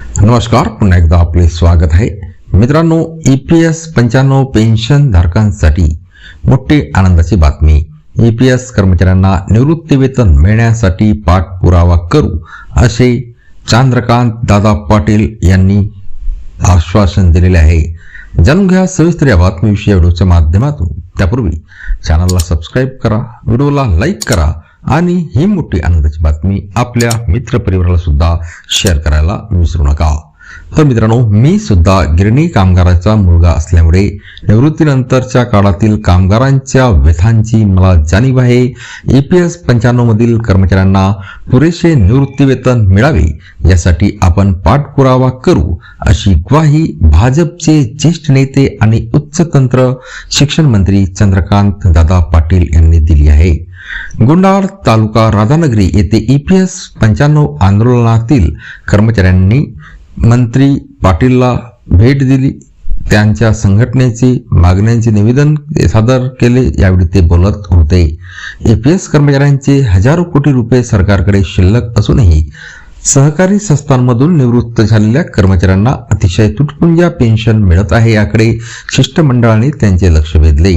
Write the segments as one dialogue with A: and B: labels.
A: नमस्कार पुन्हा एकदा आपले स्वागत आहे. मित्रांनो ई पी एस पंच्याण्णव पेन्शन धारकांसाठी मोठी आनंदाची बातमी. ई पी एस कर्मचाऱ्यांना निवृत्ती वेतन मिळण्यासाठी पाठपुरावा करू असे चंद्रकांत दादा पाटील यांनी आश्वासन दिलेले आहे. जाणून घ्या सविस्तर या बातमीविषयी व्हिडिओच्या माध्यमातून. त्यापूर्वी चॅनलला सबस्क्राईब करा व्हिडिओला लाईक करा आणि ही मोठी आनंदाची बातमी आपल्या मित्रपरिवाराला सुद्धा शेअर करायला विसरू नका. तर मित्रांनो मी सुद्धा गिरणी कामगाराचा मुलगा असल्यामुळे निवृत्तीनंतरच्या काळातील कामगारांच्या व्यथांची मला जाणीव आहे. ई पी एस पंच्याण्णव मधील कर्मचाऱ्यांना पुरेसे निवृत्ती वेतन मिळावे यासाठी आपण पाठपुरावा करू अशी ग्वाही भाजपचे ज्येष्ठ नेते आणि उच्च तंत्र शिक्षण मंत्री चंद्रकांत दादा पाटील यांनी दिली आहे. गुंडाळ तालुका राधानगरी येथे ई पी एस पंच्याण्णव आंदोलनातील कर्मचाऱ्यांनी मंत्री पाटीलला भेट दिली. त्यांच्या संघटनेची मागण्यांचे निवेदन सादर केले. यावेळी ते बोलत होते. एपीएस कर्मचाऱ्यांचे हजारो कोटी रुपये सरकारकडे शिल्लक असूनही सहकारी संस्थांमधून निवृत्त झालेल्या कर्मचाऱ्यांना अतिशय तुटपुंजा पेन्शन मिळत आहे याकडे शिष्टमंडळाने त्यांचे लक्ष वेधले.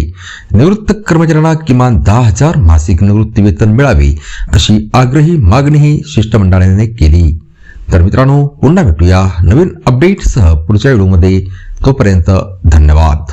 A: निवृत्त कर्मचाऱ्यांना किमान दहा हजार मासिक निवृत्ती वेतन मिळावे अशी आग्रही मागणीही शिष्टमंडळाने केली. तर मित्रांनो पुन्हा भेटूया नवीन अपडेटसह पुढच्या व्हिडिओमध्ये तोपर्यंत धन्यवाद.